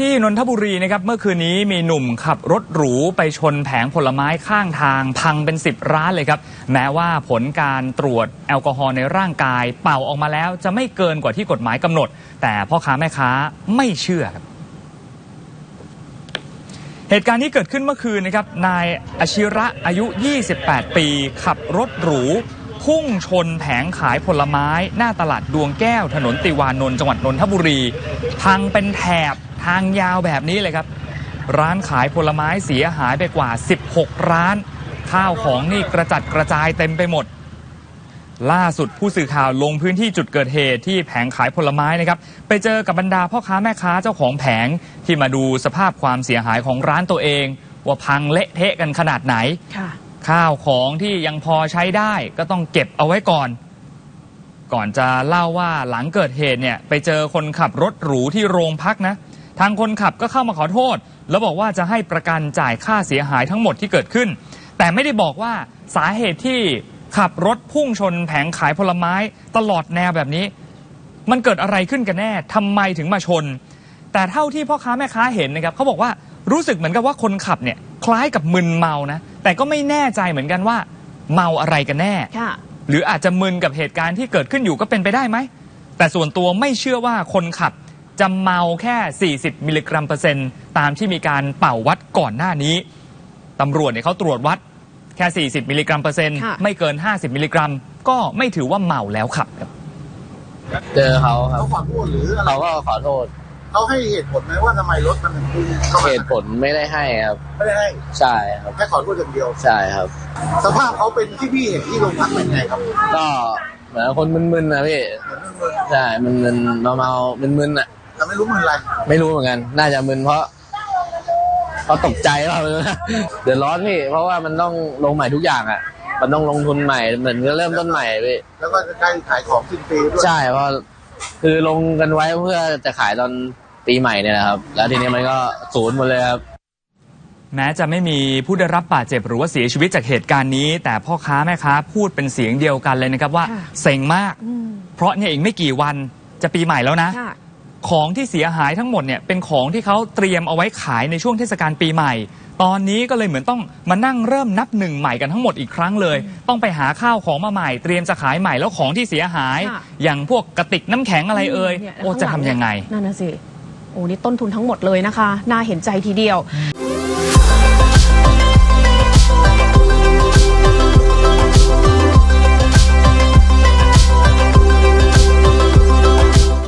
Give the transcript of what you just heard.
ที่นนทบุรีนะครับเมื่อคืนนี้มีหนุ่มขับรถหรูไปชนแผงผลไม้ข้างทาง พังเป็น 10 ร้านเลยครับ แม้ว่าผลการตรวจแอลกอฮอล์ในร่างกาย เป่าออกมาแล้วจะไม่เกินกว่าที่กฎหมายกำหนด แต่พ่อค้าแม่ค้าไม่เชื่อครับเหตุการณ์นี้เกิดขึ้นเมื่อคืนนะครับนายอชิระอายุ 28 ปี ขับรถหรูพุ่งชนแผงขายผลไม้ หน้าตลาดดวงแก้วถนนติวานนท์จังหวัดนนทบุรี พังเป็นแถบ ทางยาวแบบนี้เลยครับ ร้านขายผลไม้เสียหายไปกว่า 16 ร้าน ข้าวของนี่กระจัดกระจายเต็มไปหมด ล่าสุดผู้สื่อข่าวลงพื้นที่จุดเกิดเหตุที่แผงขายผลไม้นะครับ ไปเจอกับบรรดาพ่อค้าแม่ค้าเจ้าของแผงที่มาดูสภาพความเสียหายของร้านตัวเอง ว่าพังเละเทะกันขนาดไหนค่ะข้าวของที่ยังพอใช้ได้ก็ต้องเก็บเอาไว้ก่อน ก่อนจะเล่าว่าหลังเกิดเหตุเนี่ยไปเจอคนขับรถหรูที่โรงพักนะ ทางคนขับก็เข้ามาขอโทษ แล้วบอกว่าจะให้ประกันจ่ายค่าเสียหายทั้งหมดที่เกิดขึ้น แต่ไม่ได้บอกว่าสาเหตุที่ขับรถพุ่งชนแผงขายผลไม้ตลอดแนวแบบนี้ มันเกิดอะไรขึ้นกันแน่ทำไมถึงมาชน แต่เท่าที่พ่อค้าแม่ค้าเห็นนะครับเขาบอกว่ารู้สึกเหมือนกับว่าคนขับเนี่ยคล้ายกับมึนเมานะ แต่ก็ไม่แน่ใจเหมือนกันว่า เมาอะไรกันแน่ค่ะหรืออาจจะมึนกับเหตุการณ์ที่เกิดขึ้นอยู่ก็เป็นไปได้ไหมแต่ส่วนตัวไม่เชื่อว่าคนขับ จะเมาแค่ 40 มิลลิกรัมเปอร์เซ็นต์ตามที่มีการเป่าวัดก่อนหน้านี้ตำรวจเนี่ยเขาตรวจวัดแค่ 40 มิลลิกรัมเปอร์เซ็นต์ค่ะไม่เกิน 50 มิลลิกรัม ก็ไม่ถือว่าเมาแล้วขับครับ เจอเขาครับเขาขอโทษหรืออะไรเขาก็ขอโทษเขาให้เหตุผลไหมว่าทำไมรถมันถึงพุ่งเข้ามาเหตุผลไม่ได้ให้ครับ ไม่ได้ให้ใช่ครับแค่ขอโทษอย่างเดียว ใช่ครับ สภาพเขาเป็นที่พี่เห็นที่โรงพักเป็นไงครับ ก็เหมือนคนมึนๆนะพี่เหมือนมึนใช่มึนๆเมาๆมึนๆอะๆ แต่ไม่รู้มึนอะไรไม่รู้เหมือนกัน น่าจะมึนเพราะเพราะตกใจว่าเดือดร้อนพี่ เพราะว่ามันต้องลงใหม่ทุกอย่างอะ มันต้องลงทุนใหม่เหมือนก็เริ่มต้นใหม่พี่แล้วก็ใกล้ขายของสิ้นปีด้วยใช่เพราะคือลงกันไว้เพื่อจะขายตอนปีใหม่เนี่ยนะครับ แล้วทีนี้มันก็ศูนย์หมดเลยครับแม้จะไม่มีผู้ได้รับบาดเจ็บหรือว่าเสียชีวิตจากเหตุการณ์นี้ แต่พ่อค้าแม่ค้าพูดเป็นเสียงเดียวกันเลยนะครับว่าค่ะเซ็งมากอืมเพราะเนี่ยอีกไม่กี่วันจะปีใหม่แล้วนะค่ะ ของที่เสียหายทั้งหมดเนี่ยเป็นของที่เขาเตรียมเอาไว้ขายในช่วงเทศกาลปีใหม่ ตอนนี้ก็เลยเหมือนต้องมานั่งเริ่มนับหนึ่งใหม่กันทั้งหมดอีกครั้งเลย ต้องไปหาข้าวของมาใหม่เตรียมจะขายใหม่แล้วของที่เสียหาย ค่ะ อย่างพวกกระติกน้ำแข็งอะไรเอ่ยนี่โอ้ข้าจะหทำลัยังไง นั่นน่ะสิ โอ้นี่ต้นทุนทั้งหมดเลยนะคะ น่าเห็นใจทีเดียว